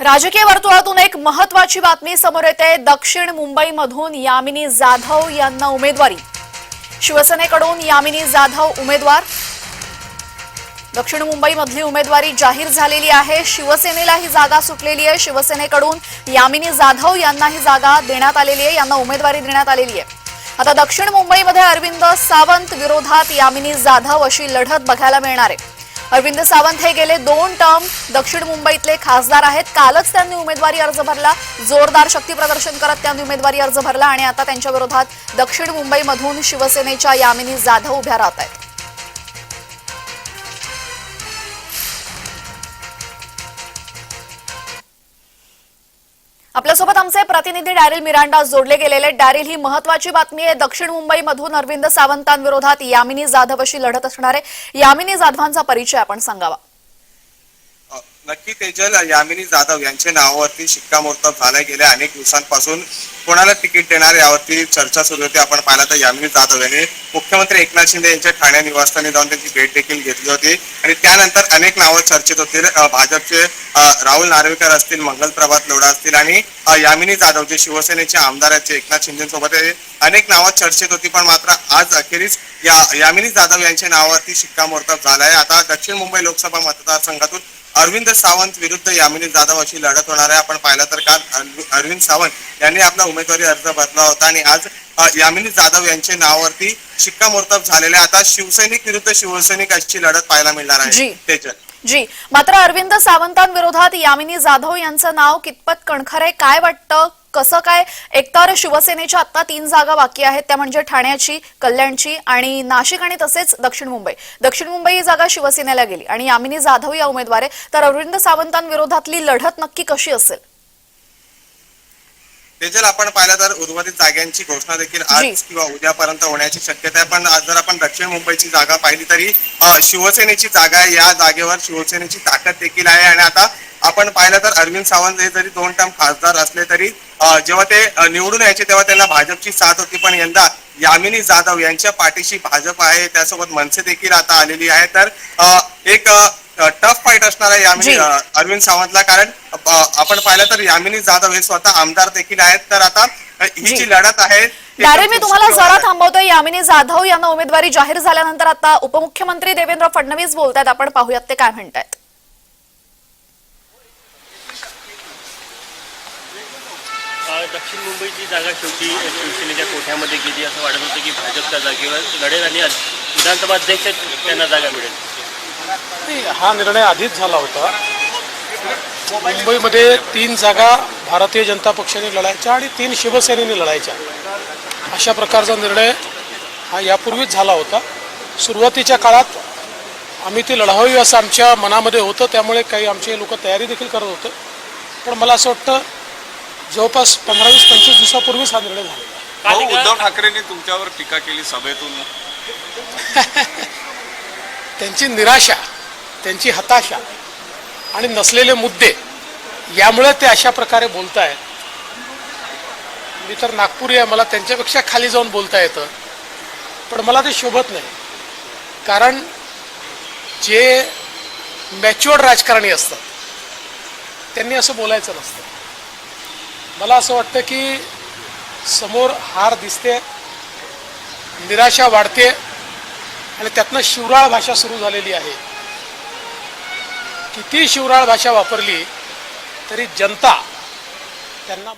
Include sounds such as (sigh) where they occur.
राजकीय वर्तुळातून एक महत्वाची बातमी समोर येते. दक्षिण मुंबईमधून यामिनी जाधव यांना उमेदवारी. शिवसेनेकडून यामिनी जाधव उमेदवार. दक्षिण मुंबईमधली उमेदवारी जाहीर झालेली आहे. शिवसेनेला ही जागा सुटलेली आहे. शिवसेनेकडून यामिनी जाधव यांना ही जागा देण्यात आलेली आहे. यांना उमेदवारी देण्यात आलेली आहे. आता दक्षिण मुंबईमध्ये अरविंद सावंत विरोधात यामिनी जाधव अशी लढत बघायला मिळणार आहे. अरविंद सावंत हे गेले दोन टर्म. दक्षिण मुंबईतले खासदार आहेत. कालच त्यांनी उमेदवारी अर्ज भरला. जोरदार शक्ती प्रदर्शन करत त्यांनी उमेदवारी अर्ज भरला आणि आता त्यांच्या विरोधात दक्षिण मुंबईमधून शिवसेनेच्या यामिनी जाधव उभ्या राहत आहेत. आपल्यासोबत आमचे प्रतिनिधी डॅरिल मिरांडा जोडले गेलेले. डॅरिल ही महत्वाची बातमी आहे. दक्षिण मुंबईमधून अरविंद सावंतांविरोधात यामिनी जाधव अशी लढत असणारे यामिनी जाधवांचा परिचय आपण सांगावा. नक्की तेजल यामिनी जाधव यांच्या नावावरती शिक्कामोर्तब झाल्या. गेल्या अनेक दिवसांपासून कोणाला तिकीट देणार यावरती चर्चा सुरू होती. आपण पाहिलं तर यामिनी जाधव यांनी मुख्यमंत्री एकनाथ शिंदे यांच्या ठाणे निवासस्थानी जाऊन त्यांची भेट देखील घेतली होती. आणि त्यानंतर अनेक नावं चर्चेत होतील. भाजपचे राहुल नार्वेकर असतील मंगल प्रभात लोढा असतील आणि यामिनी जाधव जे शिवसेनेचे आमदार आहेत एकनाथ शिंदेसोबत अनेक नावं चर्चेत होती. पण मात्र आज अखेरीस या यामिनी जाधव यांच्या नावावरती शिक्कामोर्तब झाला आहे आता दक्षिण मुंबई लोकसभा मतदारसंघातून अरविंद सावंत विरुद्ध यामिनी जाधव अशी लढत होणार आहे. आपण पाहिलं तर काल अरवि- अरविंद सावंत यांनी आपला उमेदवारी अर्ज भरला होता आणि आज यामिनी जाधव यांच्या नावावरती शिक्कामोर्तब झालेले आहे. आता शिवसैनिक विरुद्ध शिवसैनिक अशी लढत पाहायला मिळणार. आहे. तेजल. जी. मात्र अरविंद सावंतांविरोधात यामिनी जाधव यांचं नाव कितपत कणखर आहे? काय वाटतं? कसं काय एकतर शिवसेनेच्या आता तीन जागा बाकी आहेत त्या म्हणजे ठाण्याची कल्याणची आणि नाशिक आणि तसेच दक्षिण मुंबई. दक्षिण मुंबई ही जागा शिवसेनेला गेली आणि यामिनी जाधव या उमेदवार. आहे तर अरविंद सावंतांविरोधातली लढत नक्की कशी असेल? तेजल आपण पाहिलं तर उर्वरित जागांची घोषणा देखील. आज किंवा उद्यापर्यंत होण्याची शक्यता आहे. पण आज जर आपण दक्षिण मुंबईची जागा पाहिली तरी शिवसेनेची जागा आहे या जागेवर शिवसेनेची ताकद देखील आहे. आणि आता आपण पाहिलं तर अरविंद सावंत हे जरी दोन टर्म खासदार असले तरी जेव्हा ते निवडून यायचे तेव्हा त्यांना भाजपची साथ होती. पण यंदा यामिनी जाधव यांच्या पाठीशी भाजप आहे. त्यासोबत मनसे देखील आता आलेली आहे. तर एक टफ फाईट असणार आहे यामिनी अरविंद सावंतला. कारण आपण पाहिलं तर यामिनी जाधव हे स्वतः आमदार देखील आहेत. तर आता ही जी. लढत आहे डायरे मी तुम्हाला जरा. थांबवतोय. यामिनी जाधव यांना उमेदवारी जाहीर झाल्यानंतर आता उपमुख्यमंत्री देवेंद्र फडणवीस बोलतायत. आपण पाहूयात ते काय म्हणतायत. दक्षिण मुंबईची जागा शेवटी शिवसेनेच्या कोठ्यामध्ये गेली असं वाटत होतं की भाजपच्या जागेवर लढेल आणि विधानसभा अध्यक्ष त्यांना जागा मिळेल. हा निर्णय आधीच झाला होता. मुंबईमध्ये तीन जागा भारतीय जनता पक्षाने लढायच्या आणि तीन शिवसेनेने लढायच्या. अशा प्रकारचा निर्णय हा यापूर्वीच झाला होता. सुरुवातीच्या काळात आम्ही ती लढावी असं आमच्या मनामध्ये होतं त्यामुळे काही आमचे लोक तयारी देखील करत होते. पण मला असं वाटतं जवळपास पंधरा वीस पंचवीस दिवसापूर्वीच हा निर्णय झालेला आहे. भाऊ, उद्धव ठाकरेंनी तुमच्यावर टीका केली सभेतून. (laughs) त्यांची निराशा त्यांची हताशा आणि नसलेले मुद्दे यामुळे ते अशा प्रकारे बोलत आहेत मी तर नागपुरी आहे मला त्यांच्यापेक्षा खाली जाऊन बोलता येतं. पण मला ते शोभत नाही. कारण जे मॅच्युअर्ड राजकारणी असतात त्यांनी असं बोलायचं नसतं. मला असं वाटतं की समोर हार दिसते निराशा वाढते आणि त्यातनं शिवराळ भाषा सुरू झालेली आहे. किती शिवराळ भाषा वापरली तरी जनता त्यांना